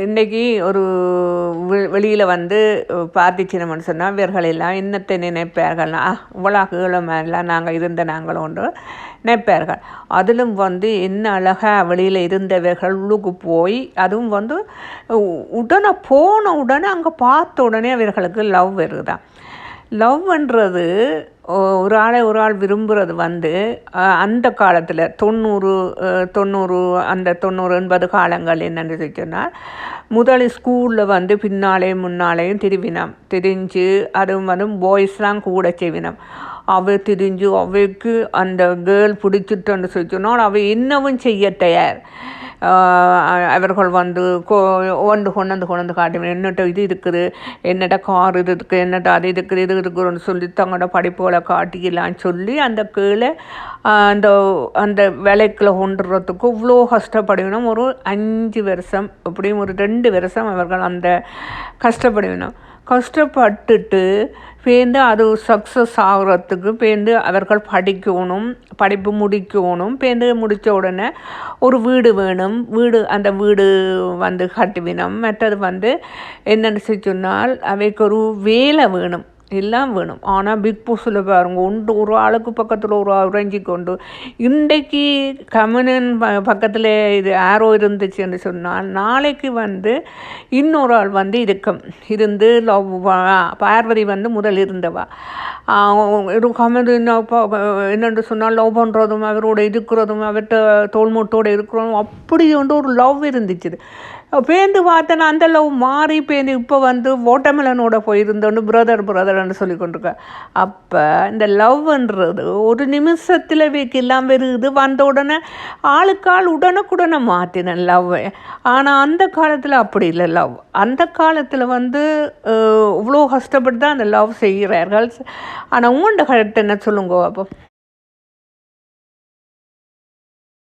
இன்றைக்கி ஒரு வெளியில் வந்து பார்த்திச்சினம்னு சொன்னால் இவர்கள் எல்லாம் இன்னத்தை நினைப்பார்கள்னா "ஆ, இவ்வளோ கீழமெல்லாம் நாங்கள் இருந்த நாங்கள் ஒன்று நினைப்பார்கள். அதிலும் வந்து என்ன அழகாக வெளியில் இருந்தவர்கள் உள்ளுக்கு போய் அதுவும் வந்து உடனே போன உடனே அங்கே பார்த்த உடனே அவர்களுக்கு லவ் வருதான் லவ்ன்றது ஒரு ஆளை ஒரு ஆள் விரும்புகிறது வந்து அந்த காலத்தில் தொண்ணூறு தொண்ணூறு அந்த தொண்ணூறு எண்பது காலங்கள் என்னென்னு சொன்னால் முதல் ஸ்கூலில் வந்து பின்னாலேயும் முன்னாலேயும் திருவினம். திரிஞ்சு அதுவும் வந்து பாய்ஸ்லாம் கூட செய்வினம். அவ திரிஞ்சு அவைக்கு அந்த கேர்ள் பிடிச்சிட்டுன்னு சொல்லி சொன்னால் அவ என்னவும் செய்ய தயார். அவர்கள் வந்து கொ ஒன்று கொண்டு வந்து கொண்டு காட்டி என்னட்ட இது இருக்குது என்னட்ட கார் இது இருக்குது என்னட்ட அது இருக்குது இது இருக்குதுன்னு சொல்லி தங்களோட படிப்புகளை காட்டிக்கலாம் சொல்லி அந்த கீழே அந்த அந்த வேலைக்குள்ள கொண்டுறதுக்கு இவ்வளோ கஷ்டப்படணும் ஒரு அஞ்சு வருஷம் எப்படியும் ஒரு ரெண்டு வருஷம் அவர்கள் அந்த கஷ்டப்படுவினோம் கஷ்டப்பட்டுட்டு பேருந்து அது சக்ஸஸ் ஆகுறதுக்கு பேர்ந்து அவர்கள் படிக்கணும் படிப்பு முடிக்கணும் பேர்ந்து முடித்த உடனே ஒரு வீடு வேணும். வீடு அந்த வீடு வந்து கட்டுவினம். மற்றது வந்து என்னென்னு சொன்னால் அவைக்கு ஒரு வேலை வேணும். எல்லாம் வேணும். ஆனால் பிக் பாஸில் பாருங்கள் ஒன்று ஒரு ஆளுக்கு பக்கத்தில் ஒரு ஆள் உறைஞ்சி கொண்டு இன்றைக்கு கமனன் ப பக்கத்தில் இது ஆரோ இருந்துச்சுன்னு சொன்னால் நாளைக்கு வந்து இன்னொரு ஆள் வந்து இருக்கும். இருந்து லவ் பார்வதி வந்து முதல் இருந்தவா. ஒரு கமன் என்னென்று சொன்னால் லவ் பண்ணுறதும் அவரோட இருக்கிறதும் அவர்கிட்ட தோல்மூட்டோடு இருக்கிறதும் அப்படி வந்து ஒரு லவ் இருந்துச்சு. பேந்து பார்த்தேன்னா அந்த லவ் மாறி பேந்து இப்போ வந்து ஓட்டமிலனோட போயிருந்தோன்னு பிரதர் பிரதர்னு சொல்லி கொண்டிருக்கேன் அப்போ இந்த லவ்ன்றது ஒரு நிமிஷத்தில் வைக்கலாம் வருது வந்த உடனே ஆளுக்கு ஆள் உடனுக்குடனே மாற்றினேன் லவ்வை ஆனால் அந்த காலத்தில் அப்படி இல்லை லவ். அந்த காலத்தில் வந்து இவ்வளோ கஷ்டப்பட்டு தான் அந்த லவ் செய்கிறார்கள். ஆனால் உங்கள்கிட்ட கரெக்ட் என்ன சொல்லுங்க அப்போ?